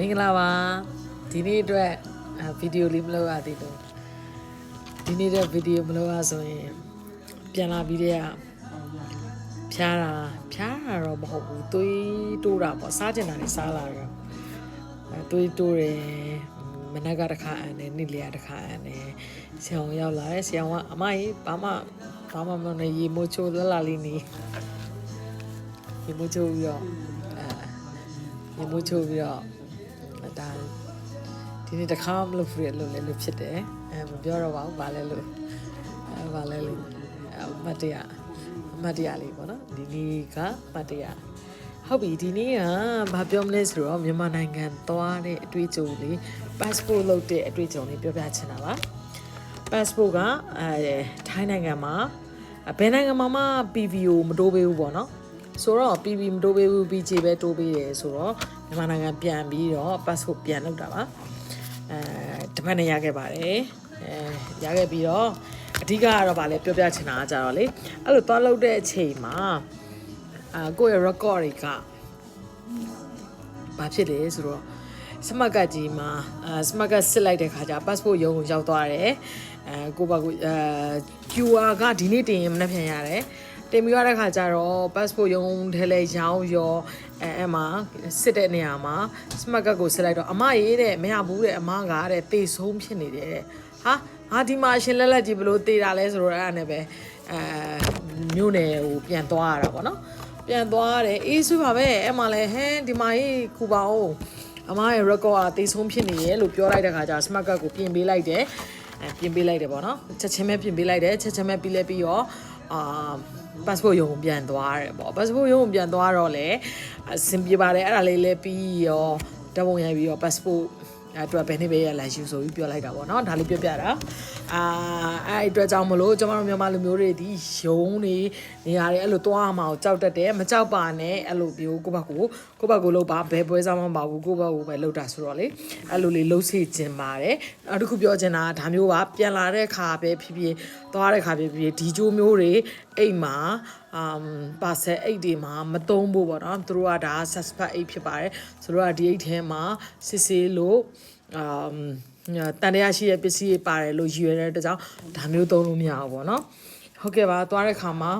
မင်္ဂလာပါဒီနေ့အတွက်ဗီဒီယိုလေးမလုပ်ရသေးလို့ဒီနေ့တဲ့ဗီဒီယိုမလုပ်ရဆိုရင်ပြန်လာပြီးတဲ့ကဖျားတာဖျားတာတော့မဟုတ်ဘူးသွေးတိုးတာပေါ့စားကျင်တာတွေစားလာတော့အဲသွေးတိုးတယ်မနက်ကတစ်ခါအန်တယ်နေ့လည်ကတစ်ခါအန်တယ်ဆရာဝန်ရောက်လာတယ်ဆရာဝန်ကအမကြီးဘာမှဘာမှမလုပ်နဲ့ရေမိုးချိုးလလာလေးနေရေမိုးချိုးပြီးတော့အဲရေမိုးချိုးပြီးတော့ ဒါဒီနေ့တစ်ခါမလုပ်ဘူးလေလို့လည်းလို့ဖြစ်တယ်အဲမပြောတော့ပါဘူးဗာလဲလို့အဲဗာလဲလို့အမတ်တရအမတ်တရလေးပေါ့နော်ဒီနေ့ကအမတ်တရဟုတ်ပြီဒီနေ့ကဘာပြောမလဲဆိုတော့မြန်မာနိုင်ငံသွားတဲ့အတွေ့အကြုံလေး passport လုပ်တဲ့အတွေ့အကြုံလေးပြောပြချင်တာပါ passport ကအဲထိုင်းနိုင်ငံမှာဘယ်နိုင်ငံမှာမှ PVO မတိုးပေးဘူးပေါ့နော် ဆိုတော့ PV မတိုးပေးဘူး BJ ပဲတိုးပေးတယ်ဆိုတော့မြန်မာနိုင်ငံပြန်ပြီးတော့ passport ပြန်လုပ်တာပါအဲတပတ်နဲ့ရခဲ့ပါတယ်အဲရခဲ့ပြီးတော့အဓိကကတော့ဗာလဲပြောပြချင်တာကကြတော့လေအဲ့လိုသွားလုပ်တဲ့အချိန်မှာအာကိုယ့်ရဲ့ record တွေကဘာဖြစ်လဲဆိုတော့စမတ်ကတ်ကြီးမှာအာစမတ်ကတ်စစ်လိုက်တဲ့ခါကျ passport ရုံးကိုရောက်သွားတယ်အဲကိုပါကိုအဲ QR ကဒီနေ့တင်ရင်မနှက်ပြန်ရတယ် တင်ပြီးရတဲ့ခါကျတော့ passport ရုံးထဲလဲရောင်းရောအဲအဲ့မှာစစ်တဲ့နေရာမှာ smart card ကိုစစ်လိုက်တော့အမရေးတဲ့မရဘူးတဲ့အမကတဲ့တေဆုံးဖြစ်နေတယ်တဲ့ဟာဟာဒီမှာရှင်လက်လက်ကြီးဘလို့တေတာလဲဆိုတော့အဲ့ဒါနဲ့ပဲအဲမြို့နယ်ဟိုပြန်သွားရတာပေါ့နော်ပြန်သွားရတယ်အေးဆိုပါပဲအဲ့မှာလဲဟဲဒီမှာရေးကူပါအောင်အမရဲ့ record ကတေဆုံးဖြစ်နေရဲ့လို့ပြောလိုက်တဲ့ခါကျ smart card ကိုပြင်ပေးလိုက်တယ်အဲပြင်ပေးလိုက်တယ်ပေါ့နော်ချက်ချင်းပဲပြင်ပေးလိုက်တယ်ချက်ချင်းပဲပြီးလဲပြီးတော့ အာ passport ရုံကိုပြန်သွားတယ်ပေါ့ passport ရုံကိုပြန်သွားတော့လေအဆင်ပြေပါတယ်အဲ့ဒါလေးလည်းပြီးရောဓာတ်ပုံရိုက်ပြီးတော့ passport အဲ့အတွက်ဘယ်နှစ်ပဲရလာယူဆိုပြီးပြောလိုက်တာပေါ့နော်ဒါလေးပြောပြတာအာအဲ့အတွက်ကြောင့်မလို့ကျွန်တော်တို့မြန်မာလူမျိုးတွေဒီရုံနေနေရာတွေအဲ့လိုသွားမှာကိုကြောက်တတ်တယ်မကြောက်ပါနဲ့အဲ့လိုမျိုးကိုယ့်ဘက်ကိုကိုယ့်ဘက်ကိုလို့ပါဘယ်ပွဲစားမှမပါဘူးကိုယ့်ဘက်ကိုပဲလှုပ်တာဆိုတော့လေအဲ့လိုလေးလှုပ်စေခြင်းပါတယ်နောက်တစ်ခုပြောချင်တာကဒါမျိုးပါပြန်လာတဲ့ခါပဲဖြစ်ဖြစ်သွားတဲ့ခါပဲဖြစ်ဖြစ်ဒီဂျိုးမျိုးတွေအိမ်မှာအမ်ပါဆယ်အိတ်တွေမှာမတုံးဖို့ပေါ့နော်သူတို့ကဒါ suspect အိတ်ဖြစ်ပါတယ်ဆိုတော့ဒီအိတ်ထဲမှာစစ်ဆေးလို့အမ်တန်တရားရှိတဲ့ပစ္စည်းတွေပါတယ်လို့ရည်ရွယ်တဲ့အတွက်ကြောင့်ဒါမျိုးသုံးလို့မရဘူးပေါ့နော်ဟုတ်ကဲ့ပါသွားတဲ့ခါမှာ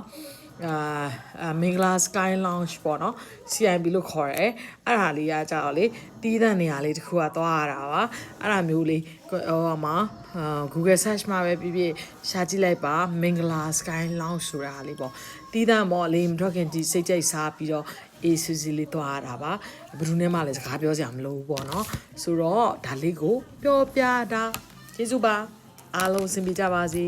အာအာမင်္ဂလာ sky lounge ပေါ့နော် CIB လို့ခေါ်တယ်အဲ့ဒါလေးကကြောက်လေတီးတဲ့နေရာလေးတစ်ခုကသွားရတာပါအဲ့ဒါမျိုးလေးဟိုမှာအာ Google search မှာပဲပြပြရှာကြည့်လိုက်ပါမင်္ဂလာ sky lounge ဆိုတာလေးပေါ့တီးတဲ့မော်လေးမထွက်ခင်ဒီစိတ်ကြိုက်စားပြီးတော့အေးဆူစီလေးသွားရတာပါဘယ်သူနဲ့မှလည်းစကားပြောစရာမလိုဘူးပေါ့နော်ဆိုတော့ဒါလေးကိုပြောပြတာကျေးဇူးပါအားလုံးအဆင်ပြေကြပါစေ